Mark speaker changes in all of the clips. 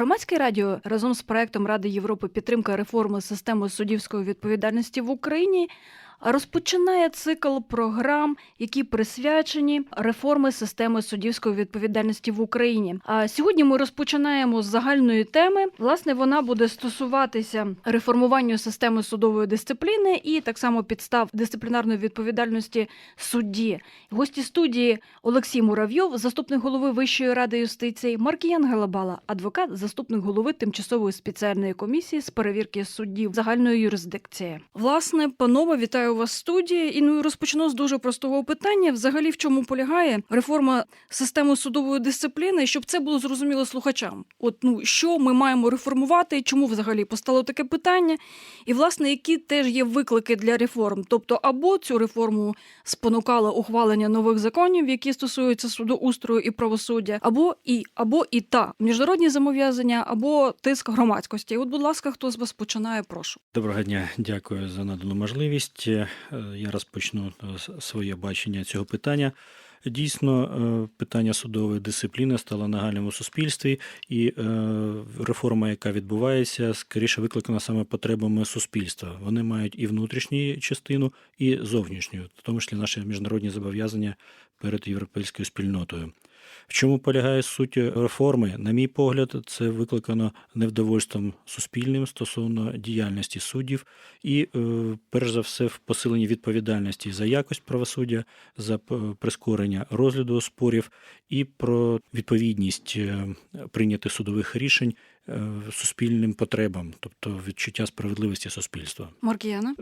Speaker 1: Громадське радіо разом з проектом Ради Європи підтримка реформи системи суддівської відповідальності в Україні розпочинає цикл програм, які присвячені реформи системи суддівської відповідальності в Україні. А сьогодні ми розпочинаємо з загальної теми. Власне, вона буде стосуватися реформування системи судової дисципліни і так само підстав дисциплінарної відповідальності судді. Гості студії Олексій Муравйов, заступник голови Вищої ради юстиції, Маркіян Галабала, адвокат, заступник голови тимчасової спеціальної комісії з перевірки суддів загальної юрисдикції. Власне, панове, вітаю вас в студії. І ну розпочну з дуже простого питання: взагалі в чому полягає реформа системи судової дисципліни, щоб це було зрозуміло слухачам. От ну що ми маємо реформувати, чому взагалі постало таке питання, і власне які теж є виклики для реформ. Тобто, або цю реформу спонукало ухвалення нових законів, які стосуються судоустрою і правосуддя, або і або і та міжнародні зобов'язання, або тиск громадськості. От, будь ласка, хто з вас починає? Прошу.
Speaker 2: Доброго дня, дякую за надану можливість. Е, Я розпочну е, своє бачення цього питання. Дійсно, е, питання судової дисципліни стало нагальним у суспільстві, і реформа, яка відбувається, скоріше викликана саме потребами суспільства. Вони мають і внутрішню частину, і зовнішню, в тому числі наші міжнародні зобов'язання перед європейською спільнотою. В чому полягає суть реформи? На мій погляд, це викликано невдовольством суспільним стосовно діяльності суддів і, е, перш за все, в посиленні відповідальності за якість правосуддя, за прискорення розгляду спорів і про відповідність е, прийнятих судових рішень суспільним потребам, тобто відчуття справедливості суспільства.
Speaker 1: Маркіяна.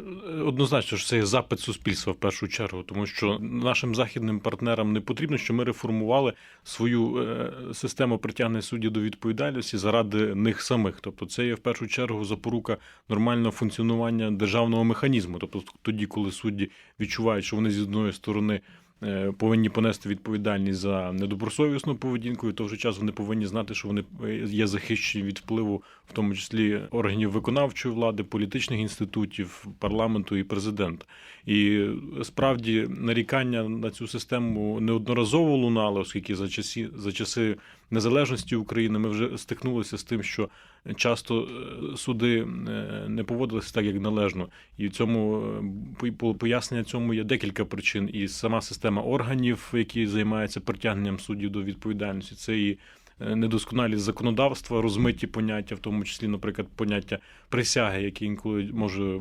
Speaker 3: Однозначно, що це є запит суспільства в першу чергу, тому що нашим західним партнерам не потрібно, щоб ми реформували свою е, систему притягнення суддів до відповідальності заради них самих. Тобто, це є в першу чергу запорука нормального функціонування державного механізму. Тобто, тоді, коли судді відчувають, що вони з одної сторони. Е, Повинні понести відповідальність за недобросовісну поведінку, і в час вони повинні знати, що вони е, є захищені від впливу, в тому числі органів виконавчої влади, політичних інститутів, парламенту і президента. І справді нарікання на цю систему неодноразово лунали, оскільки за часи за часи незалежності України ми вже стикнулися з тим, що часто е, суди е, не поводилися так, як належно. І в цьому е, по- пояснення цьому є декілька причин. І сама система органів, які займаються притягненням суддів до відповідальності, це і недосконалість законодавства, розмиті поняття, в тому числі, наприклад, поняття присяги, яке інколи може е,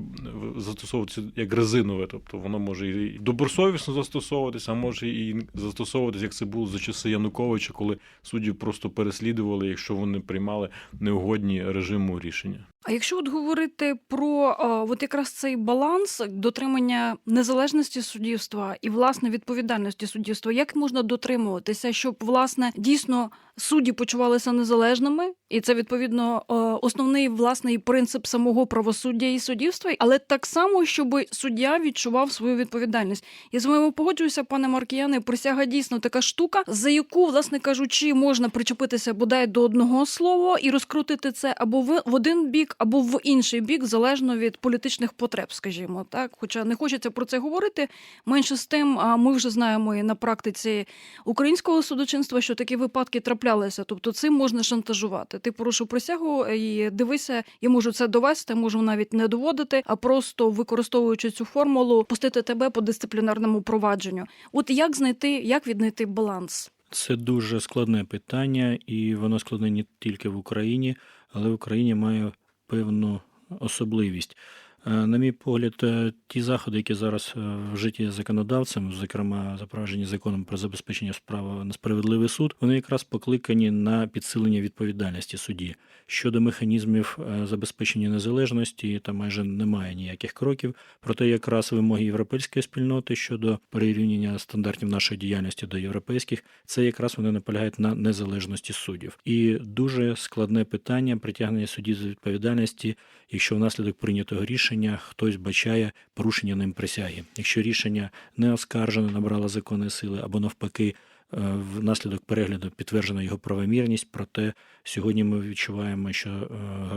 Speaker 3: застосовуватися як резинове, тобто воно може і добросовісно застосовуватися, а може і застосовуватися, як це було за часи Януковича, коли суддів просто переслідували, якщо вони приймали неугодні режиму рішення.
Speaker 1: А якщо от говорити про а, от якраз цей баланс дотримання незалежності суддівства і власне відповідальності суддівства, як можна дотримуватися, щоб власне дійсно судді почувалися незалежними, і це відповідно а, основний власний принцип самого правосуддя і суддівства, але так само, щоб суддя відчував свою відповідальність. Я з вами погоджуюся, пане Маркіяне. Присяга дійсно така штука, за яку, власне кажучи, можна причепитися бодай до одного слова і розкрутити це або в один бік, або в інший бік, залежно від політичних потреб, скажімо так. Хоча не хочеться про це говорити. Менше з тим, а ми вже знаємо і на практиці українського судочинства, що такі випадки траплялися. Тобто цим можна шантажувати. Ти порушив присягу і дивися, я можу це довести, можу навіть не доводити, а просто використовуючи цю формулу, пустити тебе по дисциплінарному провадженню. От як знайти, як віднайти баланс?
Speaker 2: Це дуже складне питання, і воно складне не тільки в Україні, але в Україні має певну особливість. Е, На мій погляд, е, ті заходи, які зараз е, вжиті законодавцем, зокрема запроваджені законом про забезпечення права на справедливий суд, вони якраз покликані на підсилення відповідальності судді. Щодо механізмів забезпечення незалежності, там майже немає ніяких кроків. Проте якраз вимоги європейської спільноти щодо прирівняння стандартів нашої діяльності до європейських, це якраз вони наполягають на незалежності суддів. І дуже складне питання притягнення суддів до відповідальності, якщо внаслідок прийнятого рішення хтось бачає порушення ним присяги. Якщо рішення не оскаржене, набрало законної сили або навпаки. внаслідок перегляду підтверджена його правомірність. Проте сьогодні ми відчуваємо, що е,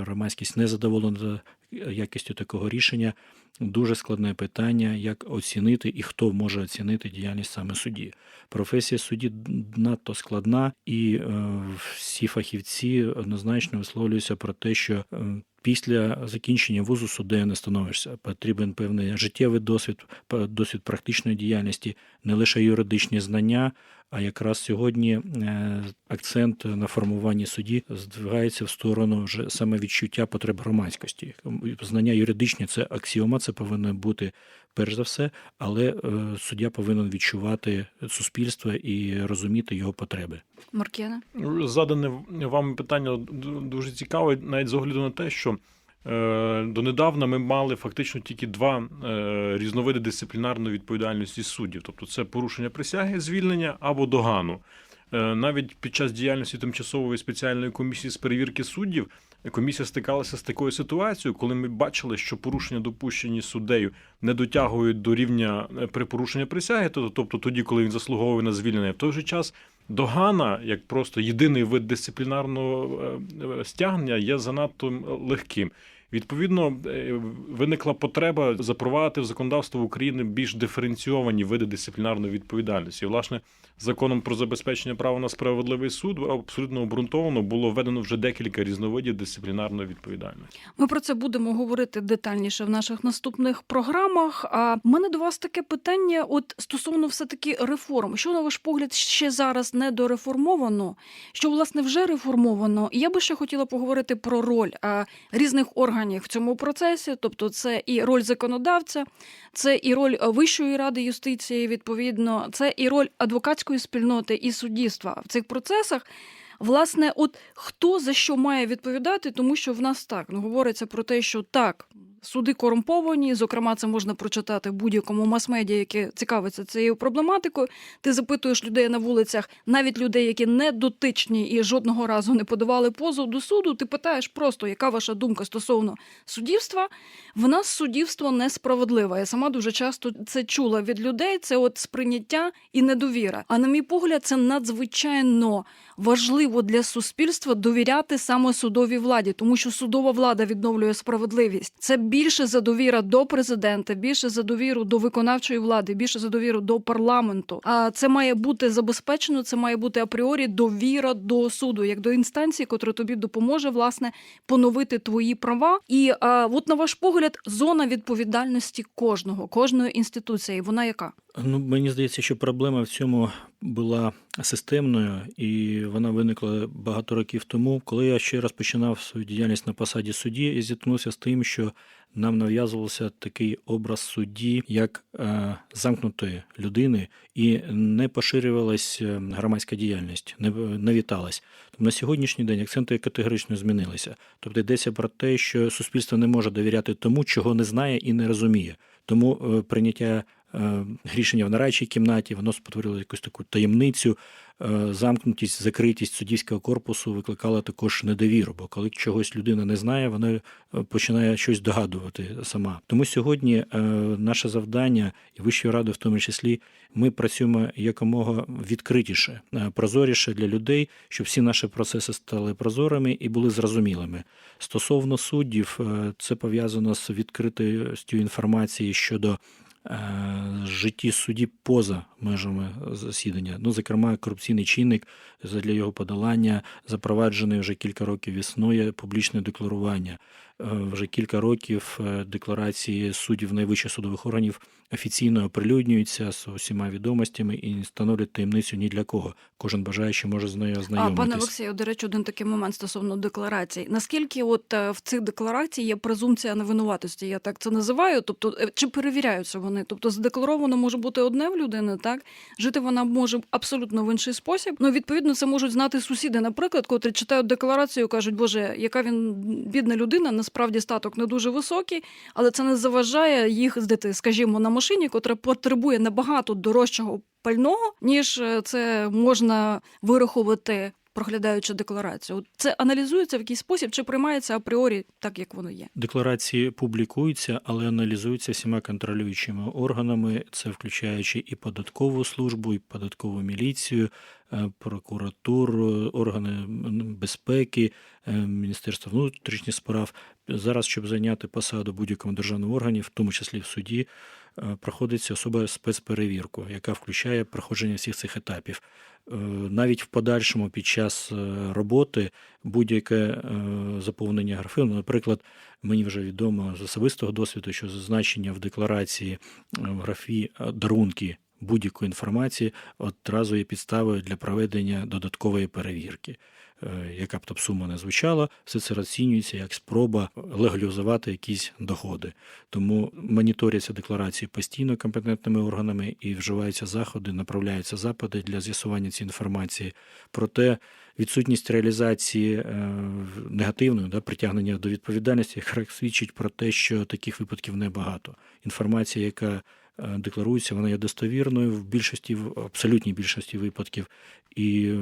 Speaker 2: громадськість не задоволена якістю такого рішення. Дуже складне питання, як оцінити і хто може оцінити діяльність саме судді. Професія судді надто складна, і е, всі фахівці однозначно висловлюються про те, що е, після закінчення вузу суддею не становишся. Потрібен певний життєвий досвід, досвід практичної діяльності, не лише юридичні знання. А якраз сьогодні е, акцент на формуванні судді здвигається в сторону вже саме відчуття потреб громадськості. Знання юридичні це аксіома, це повинно бути перш за все, але е, суддя повинен відчувати суспільство і розуміти його потреби.
Speaker 1: Маркіна?
Speaker 3: Задане вам питання дуже цікаве, навіть з огляду на те, що донедавна ми мали фактично тільки два е, різновиди дисциплінарної відповідальності суддів, тобто це порушення присяги, звільнення або догану. Е, навіть під час діяльності тимчасової спеціальної комісії з перевірки суддів комісія стикалася з такою ситуацією, коли ми бачили, що порушення допущені суддею не дотягують до рівня е, при порушення присяги, то- тобто тоді, коли він заслуговує на звільнення, в той же час догана, як просто єдиний вид дисциплінарного е, е, стягнення, є занадто легким. Відповідно, е, виникла потреба запровадити в законодавство України більш диференційовані види дисциплінарної відповідальності. Власне, законом про забезпечення права на справедливий суд абсолютно обґрунтовано було введено вже декілька різновидів дисциплінарної відповідальності.
Speaker 1: Ми про це будемо говорити детальніше в наших наступних програмах. А в мене до вас таке питання: от стосовно все таки реформ, що на ваш погляд ще зараз не дореформовано, що власне вже реформовано. Я би ще хотіла поговорити про роль різних органів в цьому процесі, тобто це і роль законодавця, це і роль Вищої ради юстиції, відповідно, це і роль адвокатської спільноти і суддівства в цих процесах. Власне, от хто за що має відповідати, тому що в нас так ну, говориться про те, що так. Суди корумповані, зокрема, це можна прочитати в будь-якому мас-медіа, яке цікавиться цією проблематикою. Ти запитуєш людей на вулицях, навіть людей, які не дотичні і жодного разу не подавали позов до суду. Ти питаєш просто, яка ваша думка стосовно суддівства. В нас суддівство несправедливе. Я сама дуже часто це чула від людей. Це от сприйняття і недовіра. А на мій погляд, це надзвичайно важливо для суспільства довіряти саме судовій владі, тому що судова влада відновлює справедливість. Це більше за довіра до президента, більше за довіру до виконавчої влади, більше за довіру до парламенту. А це має бути забезпечено. Це має бути апріорі довіра до суду, як до інстанції, котра тобі допоможе власне поновити твої права. І а, от на ваш погляд, зона відповідальності кожного, кожної інституції, вона яка?
Speaker 2: Ну, мені здається, що проблема в цьому була системною, і вона виникла багато років тому. Коли я ще розпочинав свою діяльність на посаді судді, я зіткнувся з тим, що нам нав'язувався такий образ судді як е, замкнутої людини, і не поширювалась е, громадська діяльність, не, не віталась. Тобто на сьогоднішній день акценти категорично змінилися. Тобто йдеться про те, що суспільство не може довіряти тому, чого не знає і не розуміє. Тому е, прийняття рішення в нарадчій кімнаті, воно спотворило якусь таку таємницю, е, замкнутість, закритість суддівського корпусу викликала також недовіру. Бо коли чогось людина не знає, вона е, починає щось догадувати сама. Тому сьогодні е, наше завдання і Вищої ради, в тому числі, ми працюємо якомога відкритіше, е, прозоріше для людей, щоб всі наші процеси стали прозорими і були зрозумілими. Стосовно суддів, е, це пов'язано з відкритістю інформації щодо е, житті судді поза межами засідання. Ну, зокрема, корупційний чинник для його подолання запроваджений вже кілька років існує публічне декларування. Е, Вже кілька років е, декларації суддів найвищих судових органів офіційно оприлюднюються з усіма відомостями і становлять таємницю ні для кого. Кожен бажаючий може з нею
Speaker 1: А пане Олексію, до речі, один такий момент стосовно декларацій. Наскільки от е, в цих деклараціях є презумпція невинуватості, я так це називаю. Тобто, чи перевіряються вони? Тобто, задекларовано може бути одне в людини, так жити вона може абсолютно в інший спосіб. Ну відповідно, це можуть знати сусіди, наприклад, котрі читають декларацію, кажуть, Боже, яка він бідна людина, насправді статок не дуже високий, але це не заважає їх здати, скажімо, на машині, котра потребує набагато дорожчого пального, ніж е, це можна вирахувати проглядаючи декларацію? Це аналізується в якийсь спосіб чи приймається апріорі так, як воно є?
Speaker 2: Декларації публікуються, але аналізуються всіма контролюючими органами, це включаючи і податкову службу, і податкову міліцію, е, прокуратуру, органи безпеки, е, Міністерство внутрішніх справ. Зараз, щоб зайняти посаду будь-якому державному органі, в тому числі в суді, проходиться особа спецперевірку, яка включає проходження всіх цих етапів. Е, Навіть в подальшому під час е, роботи будь-яке е, заповнення графи, ну, наприклад, мені вже відомо з особистого досвіду, що зазначення в декларації е, в графі е, дарунки будь-якої інформації одразу є підставою для проведення додаткової перевірки. Е, Яка б то сума не звучала, все це розцінюється як спроба легалізувати якісь доходи. Тому моніторяться декларації постійно компетентними органами і вживаються заходи, направляються запити для з'ясування цієї інформації. Проте відсутність реалізації е, негативної да, притягнення до відповідальності якраз свідчить про те, що таких випадків небагато. Інформація, яка е, декларується, вона є достовірною в більшості, в абсолютній більшості випадків, і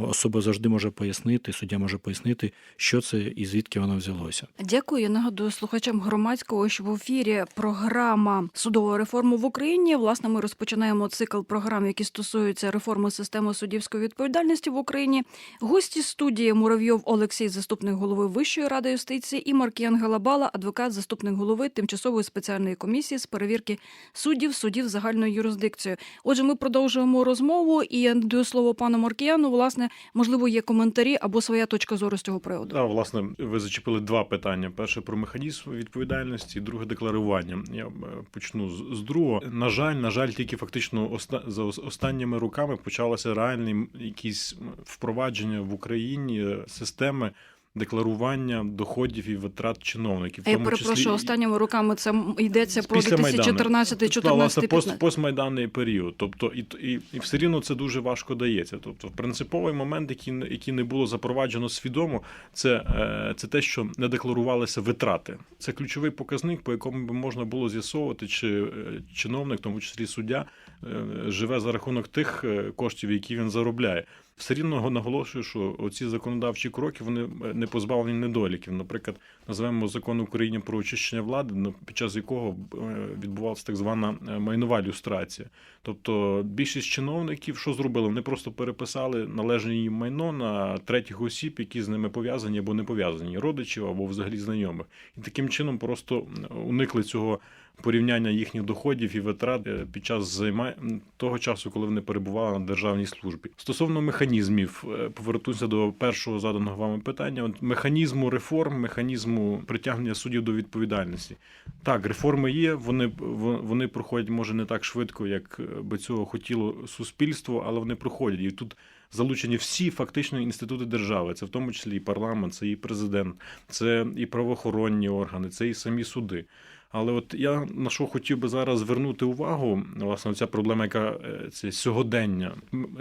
Speaker 2: особа завжди може пояснити, суддя може пояснити, що це і звідки воно взялося.
Speaker 1: Дякую. Я нагадую слухачам громадського, що в ефірі програма судової реформи в Україні. Власне, ми розпочинаємо цикл програм, які стосуються реформи системи суддівської відповідальності в Україні. Гості студії Муравйов Олексій, заступник голови Вищої ради юстиції, і Маркіян Галабала, адвокат, заступник голови тимчасової спеціальної комісії з перевірки суддів судів загальною юрисдикцією. Отже, ми продовжуємо розмову і я надаю слово пану Маркіяну. Власне, можливо, є коментарі або своя точка зору з цього приводу.
Speaker 3: Да, власне, ви зачепили два питання: перше про механізм відповідальності, друге декларування. Я е, почну з, з другого. На жаль, на жаль, тільки фактично оста, за останніми роками почалося реальне якісь впровадження в Україні е, системи. Декларування доходів і витрат чиновників,
Speaker 1: Я перепрошую,
Speaker 3: числі
Speaker 1: останніми роками це йдеться про
Speaker 3: Після Майдану.
Speaker 1: 2014
Speaker 3: Та,
Speaker 1: 14
Speaker 3: власне, пост, постмайданний період. Тобто, і, і, і все рівно це дуже важко дається. Тобто, принциповий момент, який, який не було запроваджено свідомо, це, е, це те, що не декларувалися витрати. Це ключовий показник, по якому би можна було з'ясовувати, чи е, чиновник, в тому числі суддя, е, живе за рахунок тих коштів, які він заробляє. Все рівно наголошую, що оці законодавчі кроки вони е, не позбавлені недоліків. Наприклад, називаємо закон України про очищення влади, ну, під час якого е, відбувалася так звана е, майнова люстрація. Тобто більшість чиновників що зробили? Вони просто переписали належне їм майно на третіх осіб, які з ними пов'язані або не пов'язані, родичів або взагалі знайомих. І таким чином просто уникли цього порівняння їхніх доходів і витрат е, під час займа... того часу, коли вони перебували на державній службі. Стосовно механізмів, е, повернуся до першого заданого вами питання. Механізму реформ, механізму притягнення суддів до відповідальності. Так, реформи є, вони, вони проходять може не так швидко, як е, би цього хотіло суспільство, але вони проходять. І тут залучені всі фактично інститути держави. Це в тому числі і парламент, це і президент, це і правоохоронні органи, це і самі суди. Але от я на що хотів би зараз звернути увагу, власне, ця проблема, яка е, це сьогодення,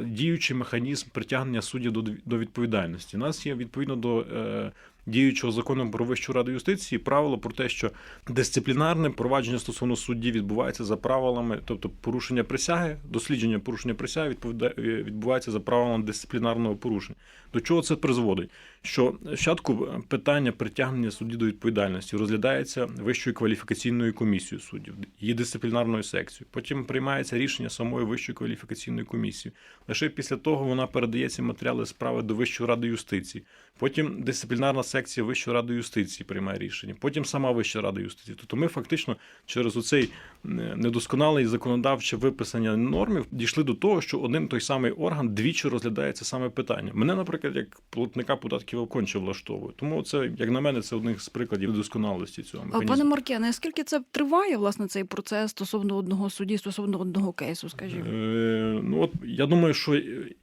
Speaker 3: діючий механізм притягнення суддів до, до відповідальності. У нас є відповідно до е, діючого закону про Вищу раду юстиції правило про те, що дисциплінарне провадження стосовно судді відбувається за правилами, тобто порушення присяги, дослідження порушення присяги е, відбувається за правилами дисциплінарного порушення. До чого це призводить? Що спочатку питання притягнення судді до відповідальності розглядається Вищою кваліфікаційною комісією суддів, її дисциплінарною секцією. Потім приймається рішення самої Вищої кваліфікаційної комісії. Лише після того вона передає ці матеріали справи до Вищої ради юстиції. Потім дисциплінарна секція Вищої ради юстиції приймає рішення. Потім сама Вища рада юстиції. Тобто ми фактично через оцей е, недосконалий законодавче виписання нормів дійшли до того, що один той самий орган двічі розглядає це саме питання. Мене, наприклад, як платника податків конче влаштовує. Тому це, як на мене, це один з прикладів досконалості цього механізму.
Speaker 1: Пане Маркіяне, наскільки це триває власне цей процес стосовно одного судді, стосовно одного кейсу, скажімо?
Speaker 3: Е, ну от я думаю, що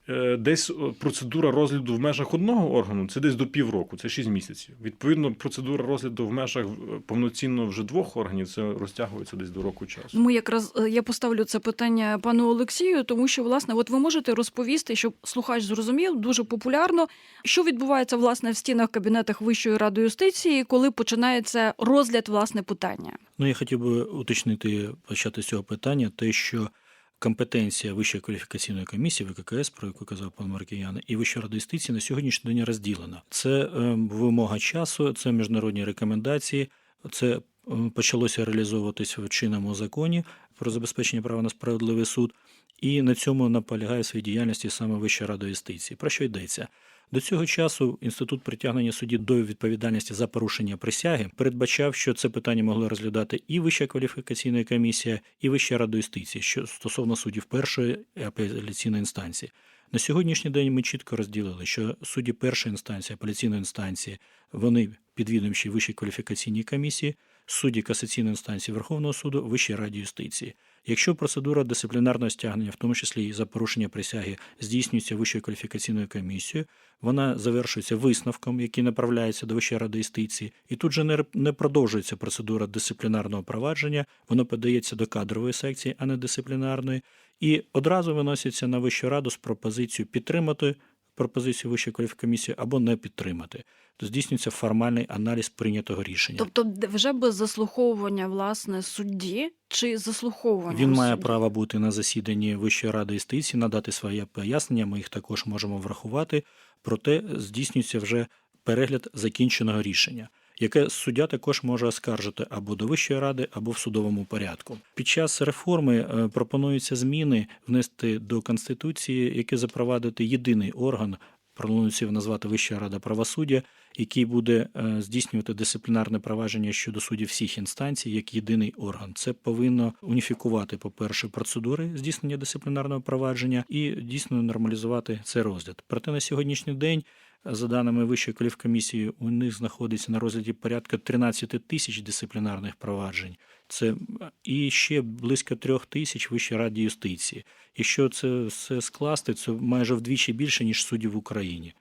Speaker 3: е, десь процедура розгляду в межах одного органу це десь до півроку, це 6 місяців. Відповідно, процедура розгляду в межах е, повноцінно вже двох органів це розтягується десь до року часу.
Speaker 1: Ну, якраз е, я поставлю це питання пану Олексію, тому що власне, от ви можете розповісти, щоб слухач зрозумів дуже популярно, що відбувається власне в стінах кабінетах Вищої ради юстиції, коли починається розгляд власне питання.
Speaker 2: Ну, я хотів би уточнити почати з цього питання, те, що компетенція Вищої кваліфікаційної комісії ВККС, про яку казав пан Маркіян, і Вища рада юстиції на сьогоднішній день розділена. Це е, вимога часу, це міжнародні рекомендації. Це е, почалося реалізовуватись в чинному законі про забезпечення права на справедливий суд, і на цьому наполягає своїй діяльності саме Вища рада юстиції. Про що йдеться? До цього часу інститут притягнення судді до відповідальності за порушення присяги передбачав, що це питання могли розглядати і Вища кваліфікаційна комісія, і Вища рада юстиції, що стосовно суддів першої апеляційної інстанції. На сьогоднішній день ми чітко розділили, що судді першої інстанції, апеляційної інстанції, вони підвідомчі Вищій кваліфікаційній комісії, судді касаційної інстанції Верховного суду, Вищій раді юстиції. Якщо процедура дисциплінарного стягнення, в тому числі і за порушення присяги, здійснюється Вищою кваліфікаційною комісією, вона завершується висновком, який направляється до Вищої ради юстиції, і тут же не, продовжується процедура дисциплінарного провадження, воно подається до кадрової секції, а не дисциплінарної, і одразу виноситься на Вищу раду з пропозицією підтримати пропозицію Вищої кваліфкомісії або не підтримати. То здійснюється формальний аналіз прийнятого рішення.
Speaker 1: Тобто, вже без заслуховування власне судді чи заслуховування
Speaker 2: Він має
Speaker 1: судді?
Speaker 2: право бути на засіданні Вищої ради юстиції, надати своє пояснення. Ми їх також можемо врахувати. Проте здійснюється вже перегляд закінченого рішення, яке суддя також може оскаржити або до Вищої ради, або в судовому порядку. Під час реформи е, пропонуються зміни внести до конституції, які запровадити єдиний орган. Пропонується назвати Вища рада правосуддя, який буде е, здійснювати дисциплінарне провадження щодо суддів всіх інстанцій як єдиний орган. Це повинно уніфікувати, по-перше, процедури здійснення дисциплінарного провадження і дійсно нормалізувати цей розгляд. Проте на сьогоднішній день, за даними Вищої кваліфкомісії, у них знаходиться на розгляді порядка 13 тисяч дисциплінарних проваджень. Це і ще близько трьох тисяч Вищій раді юстиції. Якщо це все скласти, це майже вдвічі більше ніж суддів в Україні.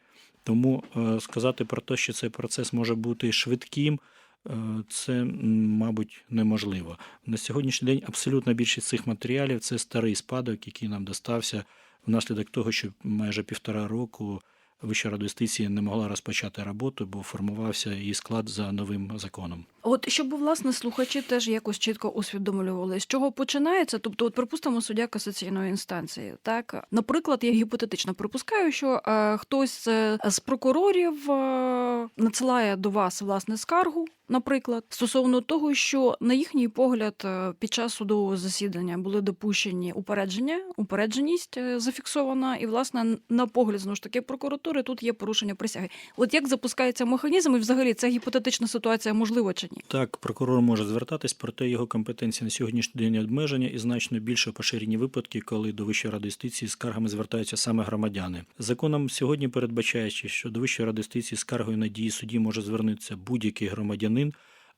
Speaker 2: Тому е, сказати про те, що цей процес може бути швидким, е, це, мабуть, неможливо. На сьогоднішній день абсолютна більшість цих матеріалів це старий спадок, який нам достався внаслідок того, що майже півтора року Вища рада юстиції не могла розпочати роботу, бо формувався її склад за новим законом.
Speaker 1: От щоб власне слухачі теж якось чітко усвідомлювали, з чого починається. Тобто, от припустимо, суддя касаційної інстанції. Так, наприклад, я гіпотетично припускаю, що е, хтось е, з прокурорів е, надсилає до вас власне скаргу. Наприклад, стосовно того, що на їхній погляд е, під час судового засідання були допущені упередження, упередженість е, зафіксована, і власне на погляд знову ж таки прокуратури тут є порушення присяги. От як запускається механізм, і взагалі ця гіпотетична ситуація можлива чи ні?
Speaker 2: Так, прокурор може звертатись, проте його компетенції на сьогоднішній день обмеження і значно більше поширені випадки, коли до Вищої ради юстиції скаргами звертаються саме громадяни. Законом сьогодні передбачаючи, що до Вищої ради юстиції скаргою на дії судді може звернутися будь-який громадянин.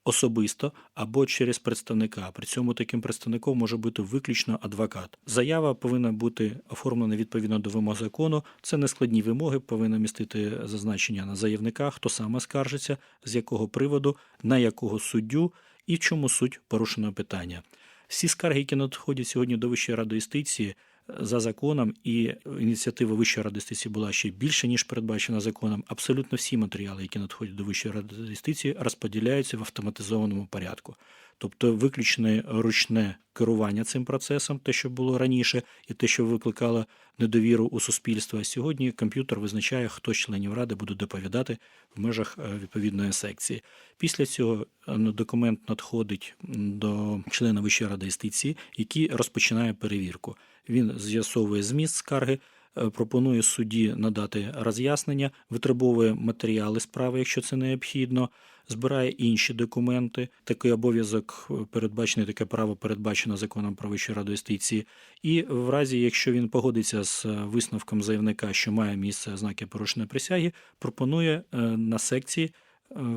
Speaker 2: Особисто або через представника. При цьому таким представником може бути виключно адвокат. Заява повинна бути оформлена відповідно до вимог закону. Це нескладні вимоги, повинна містити зазначення на заявника, хто саме скаржиться, з якого приводу, на якого суддю і в чому суть порушеного питання. Всі скарги, які надходять сьогодні до Вищої ради юстиції за законом, і ініціатива Вищої ради юстиції була ще більше, ніж передбачена законом. Абсолютно всі матеріали, які надходять до Вищої ради юстиції, розподіляються в автоматизованому порядку. Тобто виключне ручне керування цим процесом, те, що було раніше, і те, що викликало недовіру у суспільства. Сьогодні комп'ютер визначає, хто з членів ради буде доповідати в межах е, відповідної секції. Після цього е, документ надходить до члена Вищої ради юстиції, який розпочинає перевірку. Він з'ясовує зміст скарги. Е, Пропонує судді надати роз'яснення, витребовує матеріали справи, якщо це необхідно, збирає інші документи. Такий обов'язок е, передбачений, таке право передбачено законом про Вищу раду юстиції. І в разі, якщо він погодиться з е, висновком заявника, що має місце ознаки порушеної присяги, пропонує на секції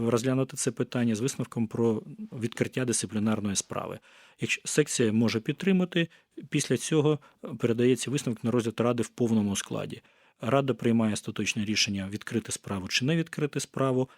Speaker 2: розглянути це питання з висновком про відкриття дисциплінарної справи. Якщо секція може підтримати, після цього передається висновок на розгляд ради в повному складі. Рада приймає остаточне рішення відкрити справу чи не відкрити справу.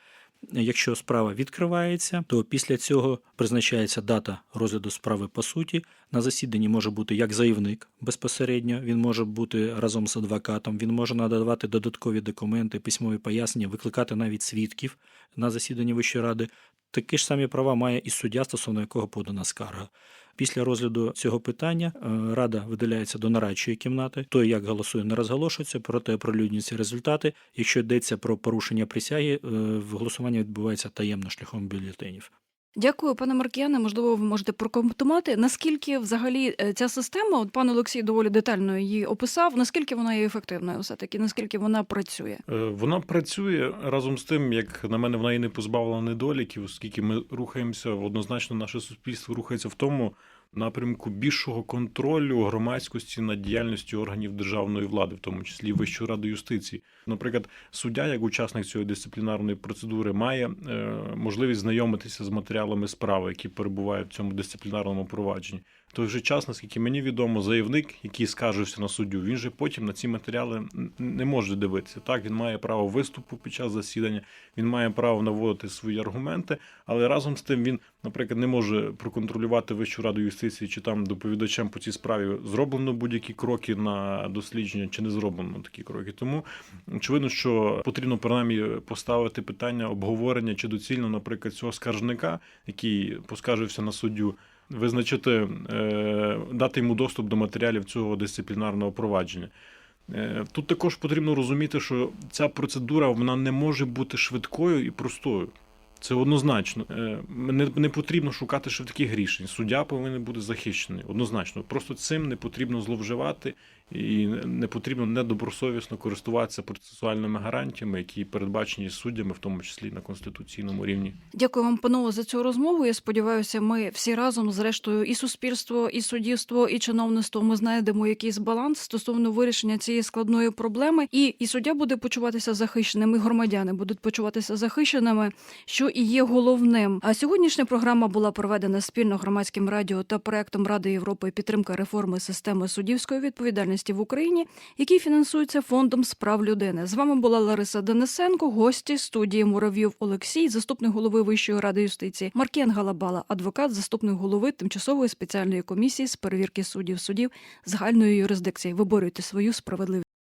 Speaker 2: Якщо справа відкривається, то після цього призначається дата розгляду справи по суті. На засіданні може бути як заявник безпосередньо, він може бути разом з адвокатом, він може надавати додаткові документи, письмові пояснення, викликати навіть свідків на засіданні Вищої ради. Такі ж самі права має і суддя, стосовно якого подана скарга. Після розгляду цього питання е, рада видаляється до нарадчої кімнати. Той, як голосує, не розголошується, проте оприлюднюються результати. Якщо йдеться про порушення присяги, в голосування відбувається таємно шляхом бюлетенів.
Speaker 1: Дякую, пане Маркіяне. Можливо, ви можете прокоментувати, наскільки взагалі е, ця система, от пан Олексій доволі детально її описав, наскільки вона є ефективною, все таки, наскільки вона працює.
Speaker 3: Е, Вона працює разом з тим, як на мене, вона і не позбавила недоліків, оскільки ми рухаємося однозначно, наше суспільство рухається в тому напрямку більшого контролю громадськості над діяльністю органів державної влади, в тому числі Вищої ради юстиції. Наприклад, суддя, як учасник цієї дисциплінарної процедури, має е, можливість знайомитися з матеріалами справи, які перебувають в цьому дисциплінарному провадженні. Той же час, наскільки мені відомо, заявник, який скаржився на суддю, він же потім на ці матеріали не може дивитися. Так, він має право виступу під час засідання, він має право наводити свої аргументи, але разом з тим він, наприклад, не може проконтролювати Вищу раду юстиції, чи там доповідачем по цій справі зроблено будь-які кроки на дослідження, чи не зроблено такі кроки. Тому очевидно, що потрібно принаймні поставити питання обговорення, чи доцільно, наприклад, цього скаржника, який поскаржився на суддю. Визначити, е, дати йому доступ до матеріалів цього дисциплінарного провадження. Е, Тут також потрібно розуміти, що ця процедура вона не може бути швидкою і простою. Це однозначно. Е, Не, не потрібно шукати швидких рішень. Суддя повинен бути захищений. Однозначно. Просто цим не потрібно зловживати і не потрібно недобросовісно користуватися процесуальними гарантіями, які передбачені суддями, в тому числі на конституційному рівні.
Speaker 1: Дякую вам, панове, за цю розмову. Я сподіваюся, ми всі разом, зрештою, і суспільство, і суддівство, і чиновництво, ми знайдемо якийсь баланс стосовно вирішення цієї складної проблеми. І, і суддя буде почуватися захищеним, і громадяни будуть почуватися захищеними, що і є головним. А сьогоднішня програма була проведена спільно громадським радіо та проектом Ради Європи підтримка реформи системи суддівської відповідальності в Україні, який фінансується фондом справ людини. З вами була Лариса Денисенко, гості студії Муравйов Олексій, заступник голови Вищої ради юстиції, Маркіян Галабала, адвокат, заступник голови тимчасової спеціальної комісії з перевірки суддів судів загальної юрисдикції. Виборюйте свою справедливість.